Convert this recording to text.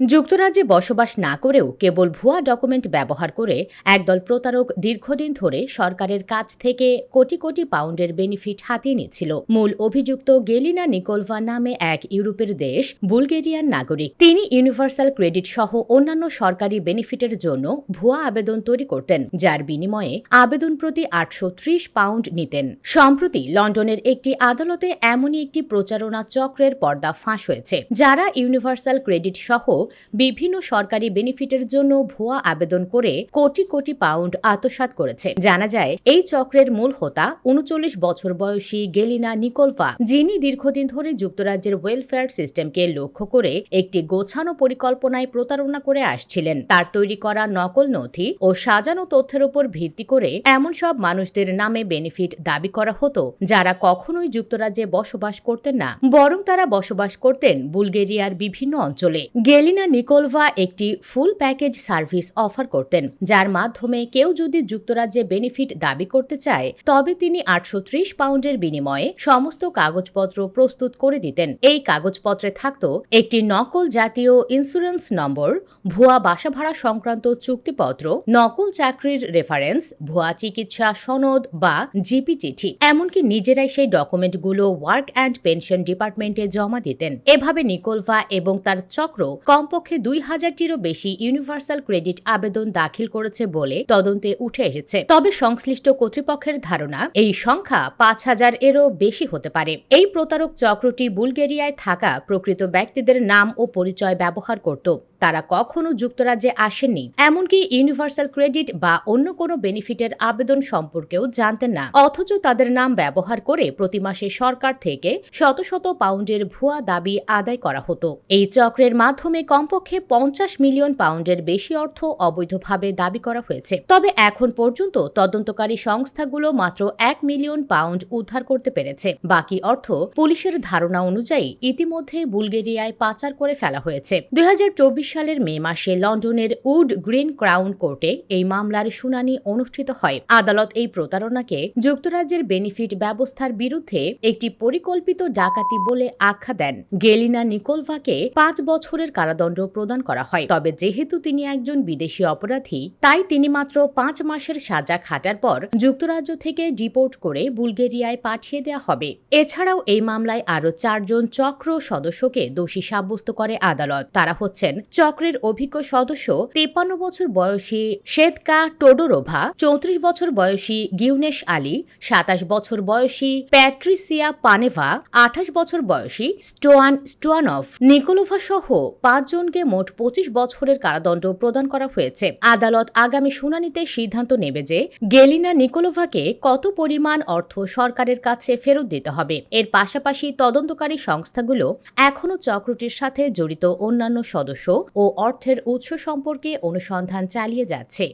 যুক্তরাজ্যে বসবাস না করেও কেবল ভুয়া ডকুমেন্ট ব্যবহার করে একদল প্রতারক দীর্ঘদিন ধরে সরকারের কাছ থেকে কোটি কোটি পাউন্ডের বেনিফিট হাতিয়ে নিচ্ছিল মূল অভিযুক্ত গেলিনা নিকোলভা নামে এক ইউরোপের দেশ বুলগেরিয়ান নাগরিক। তিনি ইউনিভার্সাল ক্রেডিট সহ অন্যান্য সরকারি বেনিফিটের জন্য ভুয়া আবেদন তৈরি করতেন, যার বিনিময়ে আবেদন প্রতি আটশো ত্রিশ পাউন্ড নিতেন। সম্প্রতি লন্ডনের একটি আদালতে এমনই একটি প্রচারণা চক্রের পর্দা ফাঁস হয়েছে, যারা ইউনিভার্সাল ক্রেডিট সহ বিভিন্ন সরকারি বেনিফিটের জন্য ভুয়া আবেদন করে কোটি কোটি পাউন্ড আত্মসাৎ করেছে। জানা যায়, এই চক্রের মূল হোতা উনচল্লিশ বছর বয়সী গেলিনা নিকোলভা যিনি দীর্ঘদিন ধরে যুক্তরাজ্যের ওয়েলফেয়ার সিস্টেমকে লক্ষ্য করে একটি গোছানো পরিকল্পনায় প্রতারণা করে আসছিলেন। তার তৈরি করা নকল নথি ও সাজানো তথ্যের উপর ভিত্তি করে এমন সব মানুষদের নামে বেনিফিট দাবি করা হতো, যারা কখনোই যুক্তরাজ্যে বসবাস করতেন না। বরং তারা বসবাস করতেন বুলগেরিয়ার বিভিন্ন অঞ্চলে। গেলিনা নিকোলভা একটি ফুল প্যাকেজ সার্ভিস অফার করতেন, যার মাধ্যমে কেউ যদি যুক্তরাজ্যে বেনিফিট দাবি করতে চায়, তবে তিনি আটশো ত্রিশ পাউন্ডের বিনিময়ে সমস্ত কাগজপত্র প্রস্তুত করে দিতেন। এই কাগজপত্রে থাকত একটি নকল জাতীয় ইন্স্যুরেন্স নম্বর ভুয়া বাসা ভাড়া সংক্রান্ত চুক্তিপত্র, নকল চাকরির রেফারেন্স ভুয়া চিকিৎসা সনদ বা জিপি চিঠি। এমনকি নিজেরাই সেই ডকুমেন্টগুলো ওয়ার্ক অ্যান্ড পেনশন ডিপার্টমেন্টে জমা দিতেন। এভাবে নিকোলভা এবং তার চক্র কমপক্ষে দুই হাজারটিরও বেশি ইউনিভার্সাল ক্রেডিট আবেদন দাখিল করেছে বলে তদন্তে উঠে এসেছে। তবে সংশ্লিষ্ট কর্তৃপক্ষের ধারণা, এই সংখ্যা পাঁচ হাজার এরও বেশি হতে পারে। এই প্রতারক চক্রটি বুলগেরিয়ায় থাকা প্রকৃত ব্যক্তিদের নাম ও পরিচয় ব্যবহার করত। তারা কখনো যুক্তরাজ্যে আসেননি। এমনকি ইউনিভার্সাল ক্রেডিট বা অন্য কোনো বেনিফিটের আবেদন সম্পর্কেও জানতেন না। অথচ তাদের নাম ব্যবহার করে প্রতি মাসে সরকার থেকে শত শত পাউন্ডের ভুয়া দাবি আদায় করা হতো। এই চক্রের মাধ্যমে কমপক্ষে পঞ্চাশ মিলিয়ন পাউন্ডের বেশি অর্থ অবৈধভাবে দাবি করা হয়েছে। তবে এখন পর্যন্ত তদন্তকারী সংস্থাগুলো মাত্র এক মিলিয়ন পাউন্ড উদ্ধার করতে পেরেছে। বাকি অর্থ পুলিশের ধারণা অনুযায়ী ইতিমধ্যে বুলগেরিয়ায় পাচার করে ফেলা হয়েছে। দুই হাজার চব্বিশ সালের মে মাসে লন্ডনের উড গ্রিন ক্রাউন কোর্টে এই মামলার শুনানি অনুষ্ঠিত হয়। আদালত এই প্রতারণাকে যুক্তরাজ্যের বেনিফিট ব্যবস্থার বিরুদ্ধে একটি পরিকল্পিত ডাকাতি বলে আখ্যা দেন। গেলিনা নিকোলভাকে পাঁচ বছরের কারাদণ্ড প্রদান করা হয়। তবে যেহেতু তিনি একজন বিদেশি অপরাধী, তাই তিনি মাত্র পাঁচ মাসের সাজা খাটার পর যুক্তরাজ্য থেকে ডিপোর্ট করে বুলগেরিয়ায় পাঠিয়ে দেওয়া হবে। এছাড়াও এই মামলায় আরও চারজন চক্র সদস্যকে দোষী সাব্যস্ত করে আদালত। তারা হচ্ছেন চক্রের অভিজ্ঞ সদস্য তেপান্ন বছর বয়সী শ্বেতকা টোডোরোভা, চৌত্রিশ বছর বয়সী গিউনেশ আলী, সাতাশ বছর বয়সী প্যাট্রিসিয়া পানেভা, আঠাশ বছর বয়সী স্টোয়ান স্টোয়ানভ, নিকোলোভা সহ পাঁচজনকে মোট পঁচিশ বছরের কারাদণ্ড প্রদান করা হয়েছে। আদালত আগামী শুনানিতে সিদ্ধান্ত নেবে যে গেলিনা নিকোলোভাকে কত পরিমাণ অর্থ সরকারের কাছে ফেরত দিতে হবে। এর পাশাপাশি তদন্তকারী সংস্থাগুলো এখনও চক্রটির সাথে জড়িত অন্যান্য সদস্য ও অর্থের উৎস সম্পর্কে অনুসন্ধান চালিয়ে যাচ্ছে।